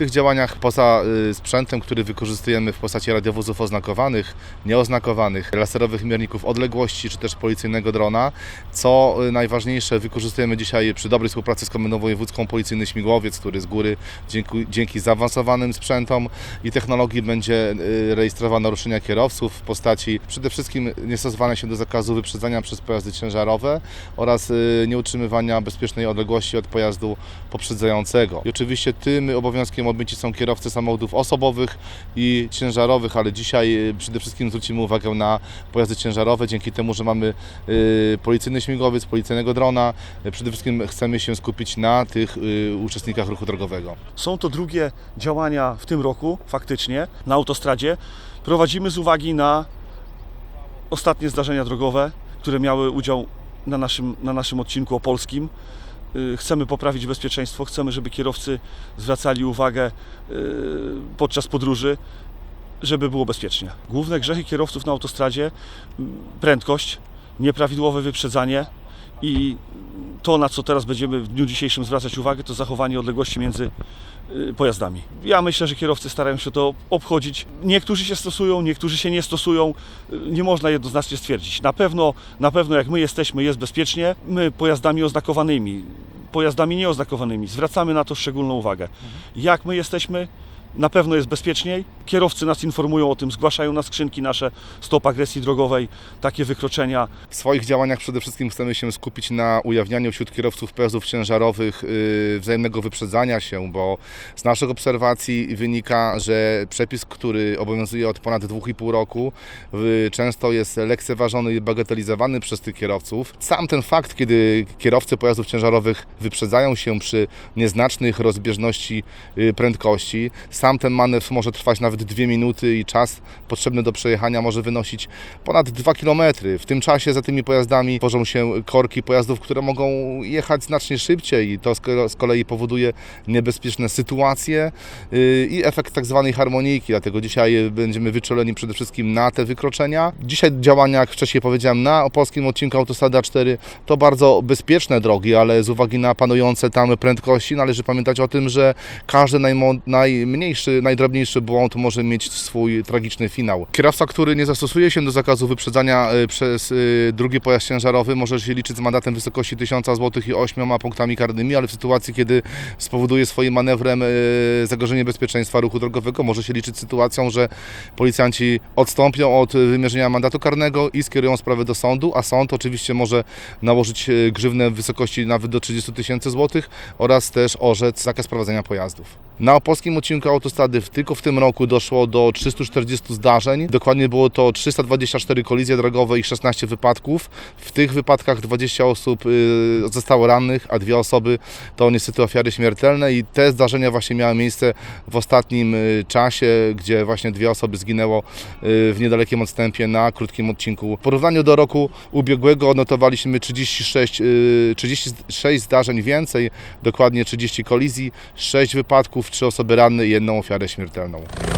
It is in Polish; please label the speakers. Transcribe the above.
Speaker 1: tych działaniach poza y, sprzętem, który wykorzystujemy w postaci radiowozów oznakowanych, nieoznakowanych, laserowych mierników odległości czy też policyjnego drona, co y, najważniejsze wykorzystujemy dzisiaj przy dobrej współpracy z Komendą Wojewódzką policyjny śmigłowiec, który z góry dzięki, dzięki zaawansowanym sprzętom i technologii będzie y, rejestrował naruszenia kierowców w postaci przede wszystkim niestosowania się do zakazu wyprzedzania przez pojazdy ciężarowe oraz nieutrzymywania bezpiecznej odległości od pojazdu poprzedzającego. I oczywiście tym obowiązkiem objęci są kierowcy samochodów osobowych i ciężarowych, ale dzisiaj y, przede wszystkim zwrócimy uwagę na pojazdy ciężarowe, dzięki temu, że mamy y, policyjny śmigłowiec, policyjnego drona, y, przede wszystkim chcemy się skupić na tych uczestnikach ruchu drogowego.
Speaker 2: Są to drugie działania w tym roku, faktycznie, na autostradzie. Prowadzimy z uwagi na ostatnie zdarzenia drogowe, które miały udział na naszym, na naszym odcinku opolskim. Y, Chcemy poprawić bezpieczeństwo, chcemy, żeby kierowcy zwracali uwagę y, podczas podróży, żeby było bezpiecznie. Główne grzechy kierowców na autostradzie prędkość, nieprawidłowe wyprzedzanie i to, na co teraz będziemy w dniu dzisiejszym zwracać uwagę, to zachowanie odległości między y, pojazdami. Ja myślę, że kierowcy starają się to obchodzić. Niektórzy się stosują, niektórzy się nie stosują. Y, Nie można jednoznacznie stwierdzić. Na pewno, na pewno jak my jesteśmy, jest bezpiecznie. My pojazdami oznakowanymi, pojazdami nieoznakowanymi zwracamy na to szczególną uwagę. Jak my jesteśmy, na pewno jest bezpieczniej. Kierowcy nas informują o tym, zgłaszają na skrzynki nasze stop agresji drogowej, takie wykroczenia.
Speaker 1: W swoich działaniach przede wszystkim chcemy się skupić na ujawnianiu wśród kierowców pojazdów ciężarowych y, wzajemnego wyprzedzania się, bo z naszych obserwacji wynika, że przepis, który obowiązuje od ponad 2,5 roku, y, często jest lekceważony i bagatelizowany przez tych kierowców. Sam ten fakt, kiedy kierowcy pojazdów ciężarowych wyprzedzają się przy nieznacznych rozbieżności y, prędkości, sam ten manewr może trwać nawet 2 minuty i czas potrzebny do przejechania może wynosić ponad 2 km. W tym czasie za tymi pojazdami tworzą się korki pojazdów, które mogą jechać znacznie szybciej i to z ko- z kolei powoduje niebezpieczne sytuacje yy, i efekt tak zwanej harmonijki. Dlatego dzisiaj będziemy wyczuleni przede wszystkim na te wykroczenia. Dzisiaj działania, jak wcześniej powiedziałem, na opolskim odcinku Autostrady A4 to bardzo bezpieczne drogi, ale z uwagi na panujące tam prędkości należy pamiętać o tym, że każdy najmo- najmniejszy, najdrobniejszy błąd może mieć swój tragiczny finał. Kierowca, który nie zastosuje się do zakazu wyprzedzania y, przez y, drugi pojazd ciężarowy, może się liczyć z mandatem w wysokości 1000 zł i 8 punktami karnymi, ale w sytuacji, kiedy spowoduje swoim manewrem y, zagrożenie bezpieczeństwa ruchu drogowego, może się liczyć z sytuacją, że policjanci odstąpią od wymierzenia mandatu karnego i skierują sprawę do sądu, a sąd oczywiście może nałożyć grzywnę w wysokości nawet do 30 tysięcy złotych oraz też orzec zakaz prowadzenia pojazdów. Na opolskim odcinku autostrady tylko w tym roku doszło do 340 zdarzeń. Dokładnie było to 324 kolizje drogowe i 16 wypadków. W tych wypadkach 20 osób y, zostało rannych, a dwie osoby to niestety ofiary śmiertelne i te zdarzenia właśnie miały miejsce w ostatnim y, czasie, gdzie właśnie dwie osoby zginęło y, w niedalekim odstępie na krótkim odcinku. W porównaniu do roku ubiegłego odnotowaliśmy 36, y, 36 zdarzeń więcej, dokładnie 30 kolizji, 6 wypadków, 3 osoby ranne i não ofiară și.